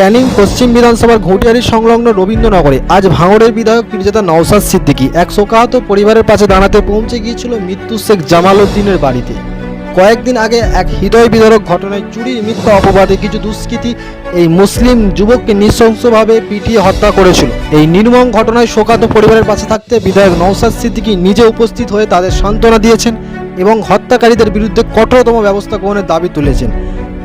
ক্যানিং পশ্চিম বিধানসভার ঘটিয়ারি সংলগ্ন রবীন্দ্রনগরে। আজ ভাঙড়ের বিধায়ক পীরজাদা নওসাদ সিদ্দিকী এক শোকাহত পরিবারের পাশে দাঁড়াতে পৌঁছে গিয়েছিল মৃত্যু শেখ জামাল উদ্দিনের বাড়িতে। কয়েকদিন আগে এক হৃদয় বিদারক ঘটনায় চুরির মিথ্যা অপবাদে কিছু দুষ্কৃতী এই মুসলিম যুবককে নৃশংসভাবে পিটিয়ে হত্যা করেছিল। এই নির্মম ঘটনায় শোকাত পরিবারের পাশে থাকতে বিধায়ক নওসাদ সিদ্দিকী নিজে উপস্থিত হয়ে তাদের সান্ত্বনা দিয়েছেন এবং হত্যাকারীদের বিরুদ্ধে কঠোরতম ব্যবস্থা গ্রহণের দাবি তুলেছেন।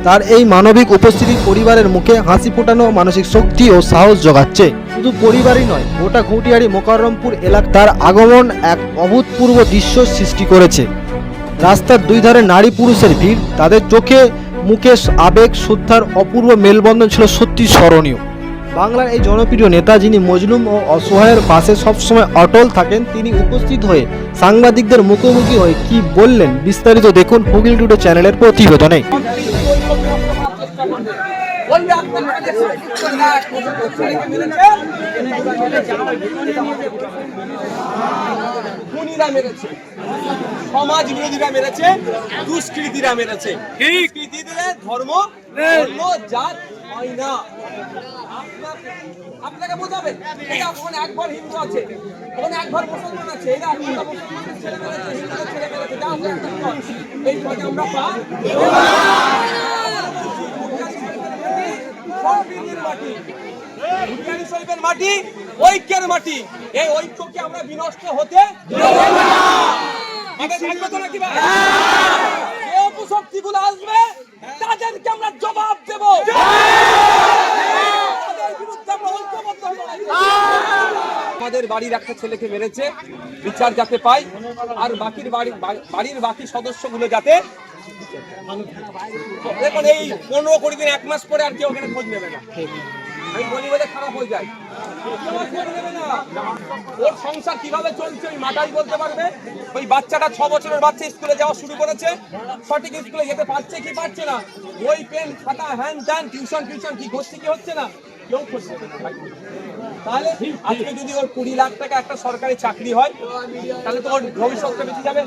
তার এই মানবিক উপস্থিতি পরিবারের মুখে হাসি ফোটানো মানসিক শক্তি ও সাহস যোগাচ্ছে শুধু পরিবারই নয়, গোটা ঘুটিয়ারি মোকাররমপুর এলাকা তার আগমন এক অভূতপূর্ব দৃশ্য সৃষ্টি করেছে। রাস্তার দুই ধারে নারী পুরুষের ভিড়, তাদের চোখে মুখে আবেগ, শ্রদ্ধার অপূর্ব মেলবন্ধন ছিল সত্যি স্মরণীয়। বাংলার এই জনপ্রিয় নেতা যিনি মজলুম ও অসহায়ের পাশে সবসময় অটল থাকেন, তিনি উপস্থিত হয়ে সাংবাদিকদের মুখোমুখি হয়ে কি বললেন বিস্তারিত দেখুন হুগলি টুডে চ্যানেলের প্রতিবেদনে। খুনিরা মেরেছে। সমাজ বিরোধীরা মেরেছে দুষ্কৃতীরা মেরেছে। দুষ্কৃতীদের ধর্ম ধর্ম জাত হয় না। আপনাকে বোঝাবে? এটা ওখানে একবার হিন্দু আছে ওখানে একবার মুসলমান আছে এরা মুসলমানের ছেলে মেরেছে হিন্দুদের ছেলে মেরেছে যা। এই পথে আমরা পা মাটি। ঐক্যের মাটি। এই ঐক্যকে আমরা বিনষ্ট হতে অপশক্তিগুলো আসবে, তাদেরকে আমরা জবাব দেব। আমাদের বাড়ির একটা ছেলেকে মেরেছে। বিচার যাতে পাই, আর বাকির বাড়ি বাড়ির বাকি সদস্যগুলো যাতে দেখুন, এই পনেরো কুড়ি দিন, এক মাস পরে আর কেউ ওখানে খোঁজ নেবে না আমি বলি বলে খারাপ হয়ে। ওর সংসার কীভাবে চলছে, ওই মাটাই বলতে পারবে ওই বাচ্চাটা ছ বছরের বাচ্চা স্কুলে যাওয়া শুরু করেছে, সঠিক স্কুলে যেতে পারছে কি পারছে না ওই পেন, খাতা, হ্যান ত্যান, টিউশন টিউশন, কি হচ্ছে কি হচ্ছে না কেউ। তাহলে আজকে যদি ওর কুড়ি লাখ টাকা একটা সরকারি চাকরি হয় তাহলে তো ওর ভবিষ্যৎটা বেঁচে যাবে।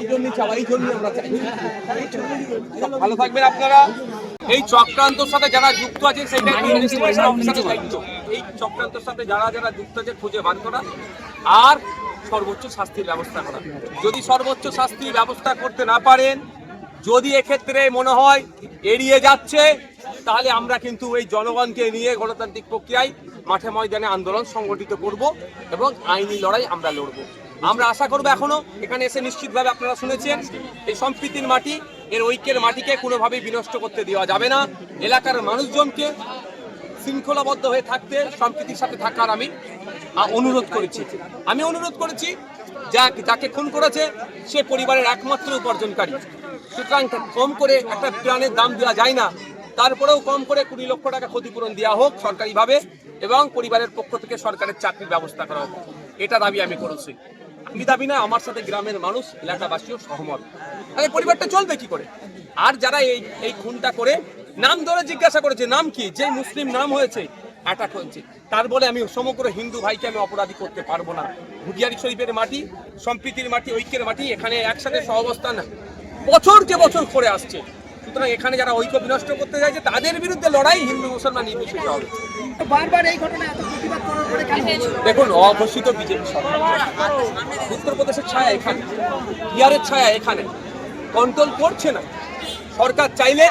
এই জন্যই চাওয়া এই জন্যই আমরা চাই। ভালো থাকবেন আপনারা। এই চক্রান্তর সাথে যারা যুক্ত আছেন সেটা ইনভেস্টিগেশন অফিসারের দায়িত্ব। এই চক্রান্তর সাথে যারা যারা যুক্ত আছে খুঁজে বার করা আর সর্বোচ্চ শাস্তির ব্যবস্থা করা। যদি সর্বোচ্চ শাস্তির ব্যবস্থা করতে না পারেন যদি এক্ষেত্রে মনে হয় এড়িয়ে যাচ্ছে তাহলে আমরা কিন্তু এই জনগণকে নিয়ে গণতান্ত্রিক প্রক্রিয়ায় মাঠে ময়দানে আন্দোলন সংগঠিত করব এবং আইনি লড়াই আমরা লড়ব। আমরা আশা করব এখনও, এখানে এসে নিশ্চিতভাবে আপনারা শুনেছেন, এই সম্প্রীতির মাটি, এর ঐক্যের মাটিকে কোনোভাবেই বিনষ্ট করতে দেওয়া যাবে না। এলাকার মানুষজনকে শৃঙ্খলাবদ্ধ হয়ে থাকতে, সম্প্রীতির সাথে থাকার আমি অনুরোধ করেছি। আমি অনুরোধ করেছি যা যাকে খুন করেছে, সে পরিবারের একমাত্র উপার্জনকারী। সুতরাং কম করে একটা প্রাণের দাম দেওয়া যায় না। তারপরেও কম করে কুড়ি লক্ষ টাকা ক্ষতিপূরণ দেওয়া হোক সরকারিভাবে এবং পরিবারের পক্ষ থেকে সরকারের চাকরির ব্যবস্থা করা হোক। এটা দাবি আমি করেছি। আমি দাবি না, আমার সাথে গ্রামের মানুষ, এলাকাবাসীও সহমত। তাহলে পরিবারটা চলবে কি করে? আর যারা এই এই খুনটা করে, নাম ধরে জিজ্ঞাসা করেছে, নাম কি? যে মুসলিম নাম হয়েছে অ্যাটাক হয়েছে তার বলে আমি সমগ্র হিন্দু ভাইকে আমি অপরাধী করতে পারব না। হুদিয়ারি শরীফের মাটি, সম্প্রীতির মাটি, ঐক্যের মাটি, এখানে একসাথে সহাবস্থান বছরকে বছর করে আসছে। সুতরাং এখানে যারা ঐক্য বিনষ্ট করতে চাইছে তাদের বিরুদ্ধে লড়াই হিন্দু মুসলমান নির্বিশেষে হবে। দেখুন অঘোষিত বিজেপি সরকার। উত্তরপ্রদেশের ছায়া এখানে বিহারের ছায়া এখানে। কন্ট্রোল করছে না। সরকার চাইলে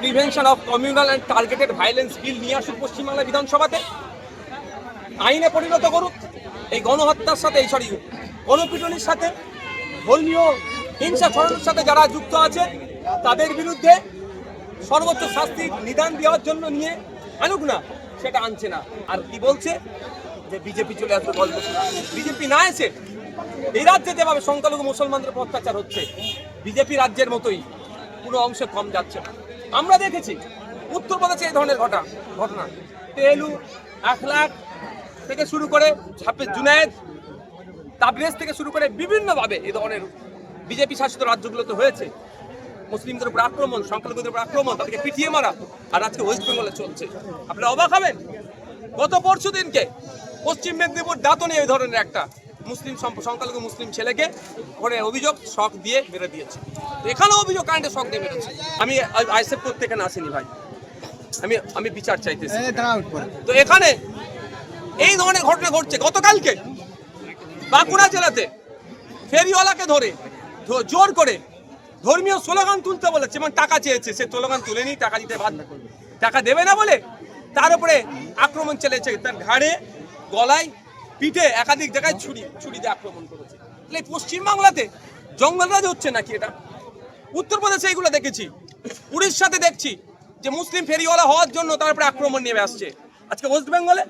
prevention of communal and targeted violence bill নিয়ে আসুক পশ্চিমবাংলা বিধানসভাতে। আইনে পরিণত করুক। এই গণহত্যার সাথে এই সরি গণপিটনির সাথে ধর্মীয় হিংসা ছড়ানোর সাথে যারা যুক্ত আছে তাদের বিরুদ্ধে সর্বোচ্চ শাস্তি নিদান দেওয়ার জন্য নিয়ে আনুক না, সেটা আনছে না। আর কি বলছে? যে বিজেপি চলে আসবে গল্প বিজেপি না এসে এই রাজ্যে যেভাবে সংখ্যালঘু মুসলমানদের অত্যাচার হচ্ছে, বিজেপি রাজ্যের মতোই কোনো অংশে কম যাচ্ছে না। আমরা দেখেছি উত্তরপ্রদেশে এই ধরনের ঘটনা ঘটনা। তেলু এক লাখ থেকে শুরু করে ছাপে জুনায়েদ, তাবরেজ থেকে শুরু করে বিভিন্নভাবে এই ধরনের বিজেপি শাসিত রাজ্যগুলোতে হয়েছে। মুসলিমদের উপর আক্রমণ সংখ্যালঘুদের উপর আক্রমণ তাদেরকে পিটিয়ে মারা আর আজকে ওয়েস্ট বেঙ্গলে চলছে। আপনারা অবাক হবেন? গত পরশু দিনকে পশ্চিম মেদিনীপুর দাঁতনে এই ধরনের একটা মুসলিম সংখ্যালঘু মুসলিম ছেলেকে ওখানে অভিযোগ শখ দিয়ে মেরে দিয়েছে। এখানেও অভিযোগ কারেন্টে শখ দিয়ে মেরেছে। আমি আইসেপ করতে এখানে আসিনি ভাই। আমি আমি বিচার চাইতেছি। তো এখানে এই ধরনের ঘটনা ঘটছে। গতকালকে বাঁকুড়া জেলাতে ফেরিওয়ালাকে ধরে জোর করে ধর্মীয় স্লোগান তুলতে বলেছে, এবং টাকা চেয়েছে। সে স্লোগান তুলে তুলেনি টাকা দিতে বাধ্য করবে। টাকা দেবে না বলে তার উপরে আক্রমণ চলেছে তার ঘাড়ে, গলায়, পিঠে, একাধিক জায়গায় ছুরি ছুরি দিয়ে আক্রমণ করেছে। তাহলে পশ্চিমবাংলাতে জঙ্গলরাজ হচ্ছে নাকি এটা? উত্তরপ্রদেশে এইগুলো দেখেছি, উড়িষ্যাতে দেখছি যে মুসলিম ফেরিওয়ালা হওয়ার জন্য তারপরে আক্রমণ নেমে আসছে। আজকে ওয়েস্ট বেঙ্গলে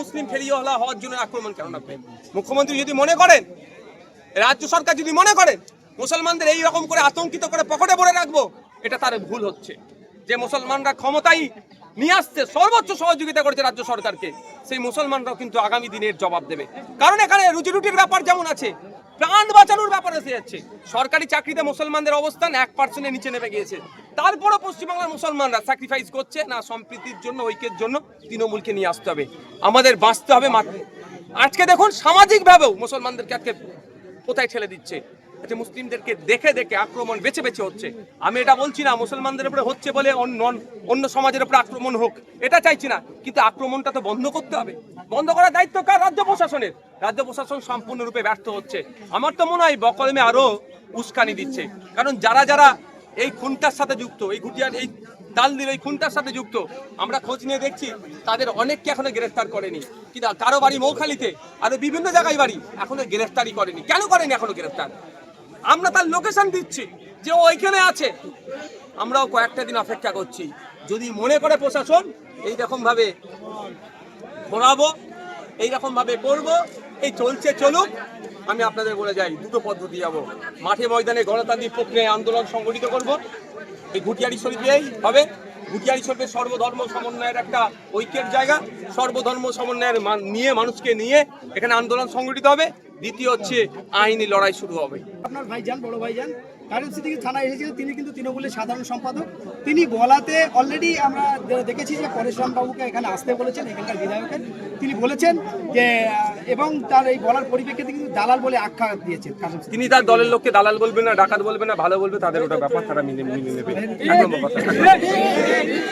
মুসলিম ফেরিওয়ালা হওয়ার জন্য আক্রমণ কেন নামবে? মুখ্যমন্ত্রী যদি মনে করেন, রাজ্য সরকার যদি মনে করেন মুসলমানদের এই রকম করে আতঙ্কিত করে পকেটে ভরে রাখব, এটা তার ভুল হচ্ছে। যে মুসলমানরা ক্ষমতায় নিয়ে আসতে সর্বোচ্চ সহযোগিতা করেছে রাজ্য সরকারকে, সেই মুসলমানরাও কিন্তু আগামী দিনের জবাব দেবে। কারণ এখানে রুজি রুটির ব্যাপার যেমন আছে, প্রাণ বাঁচানোর ব্যাপার এসে যাচ্ছে। সরকারি চাকরিতে মুসলমানদের অবস্থান এক পার্সেন্টের নিচে নেমে গিয়েছে। তারপরও পশ্চিমবাংলার মুসলমানরা স্যাক্রিফাইস করছে, না, সম্প্রীতির জন্য, ঐক্যের জন্য তৃণমূলকে নিয়ে আসতে হবে। আমাদের বাঁচতে হবে আজকে দেখুন, সামাজিকভাবেও মুসলমানদেরকে আজকে কোথায় ঠেলে দিচ্ছে। আচ্ছা মুসলিমদেরকে দেখে দেখে আক্রমণ বেছে বেছে হচ্ছে। আমি এটা বলছি না, মুসলমানদের উপরে হচ্ছে বলে অন্য সমাজের উপরে আক্রমণ হোক, এটা চাইছি না। কিন্তু আক্রমণটা তো বন্ধ করতে হবে। বন্ধ করার দায়িত্ব কার? রাজ্য প্রশাসনের। রাজ্য প্রশাসন সম্পূর্ণরূপে ব্যর্থ হচ্ছে। আমার তো মনে হয় বকলমে আরও উস্কানি দিচ্ছে। কারণ যারা যারা এই খুনটার সাথে যুক্ত, এই ঘুটিয়ার, এই দালদির এই খুনটার সাথে যুক্ত, আমরা খোঁজ নিয়ে দেখছি তাদের অনেককে এখনও গ্রেফতার করেনি। কিন্তু কারও বাড়ি মৌখালিতে, আরও বিভিন্ন জায়গায় বাড়ি এখনও গ্রেফতারই করেনি। কেন করেনি এখনও গ্রেফতার? আমরা তার লোকেশন দিচ্ছি, যে ওইখানে আছে। আমরাও কয়েকটা দিন অপেক্ষা করছি। যদি মনে করে প্রশাসন এই রকম ভাবে ঘোরাবো, এইরকমভাবে করব, এই চলছে চলুক, আমি আপনাদের বলে যাই, দুটো পদ্ধতি যাব। মাঠে ময়দানে গণতান্ত্রিক প্রক্রিয়ায় আন্দোলন সংগঠিত করব। এই ঘুটিয়ারি শরীফেই হবে। ঘুটিয়ারি শরীফের সর্বধর্ম সমন্বয়ের একটা ঐক্যের জায়গা, সর্বধর্ম সমন্বয়ের মান- নিয়ে, মানুষকে নিয়ে এখানে আন্দোলন সংগঠিত হবে। দ্বিতীয় হচ্ছে আইনি লড়াই শুরু হবে। আপনার ভাইজান, বড় ভাইজান কারণ সিদ্দিকী থানায় এসেছিলেন তিনি কিন্তু তৃণমূলের সাধারণ সম্পাদক। তিনি বলাতে অলরেডি আমরা দেখেছি যে পরেশরাম বাবুকে এখানে আসতে বলেছেন, এখানকার বিধায়কের। তিনি বলেছেন যে, এবং তার এই বলার পরিপ্রেক্ষিতে কিন্তু দালাল বলে আখ্যা দিয়েছেন তিনি তার দলের লোককে দালাল বলবেন না, ডাকাত বলবেন না, ভালো বলবে, তাদের ওটা ব্যাপার, তারা মিলে মিলে নেবে।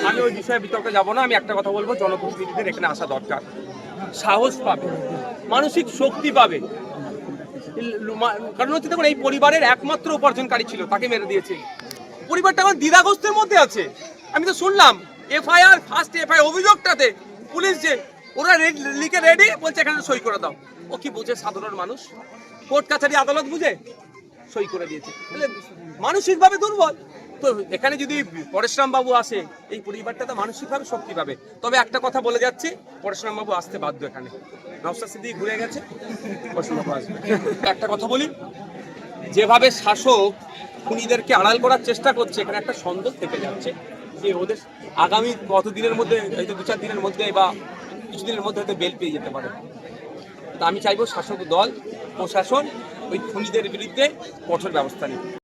আমি ওই বিষয়ে বিতর্কে যাব না, আমি একটা কথা বলব, জনপ্রতিনিধিদের এখানে আসা দরকার। সাহস পাবে, মানসিক শক্তি পাবে। কারণ হচ্ছে দেখুন, এই পরিবারের একমাত্র উপার্জনকারী ছিল, তাকে মেরে দিয়েছে। পরিবারটা এখন দ্বিধাগ্রস্তের মধ্যে আছে। আমি তো শুনলাম, এফআইআর ফার্স্ট এফআইআর অভিযোগটাতে পুলিশ যে, ওরা লিখে রেডি, বলছে এখানে সই করে দাও। ও কি বুঝে, সাধারণ মানুষ? কোর্ট কাছারি আদালত বুঝে? সই করে দিয়েছে। তাহলে মানসিকভাবে দুর্বল। তো এখানে যদি পরেশরাম বাবু আসে, এই পরিবারটা তো মানসিকভাবে শক্তি পাবে। তবে একটা কথা বলে যাচ্ছি পরেশরাম বাবু আসতে বাধ্য এখানে। নওসাদ সিদ্দিক ঘুরে গেছে আসবে। একটা কথা বলি, যেভাবে শাসক খুনিদেরকে আড়াল করার চেষ্টা করছে, এখানে একটা সন্দেহ থেকে যাচ্ছে যে ওদের আগামী কত দিনের মধ্যে হয়তো দু চার দিনের মধ্যে বা কিছুদিনের মধ্যে হয়তো বেল পেয়ে যেতে পারে। তো আমি চাইব শাসক দল, প্রশাসন ওই খুনিদের বিরুদ্ধে কঠোর ব্যবস্থা নিতে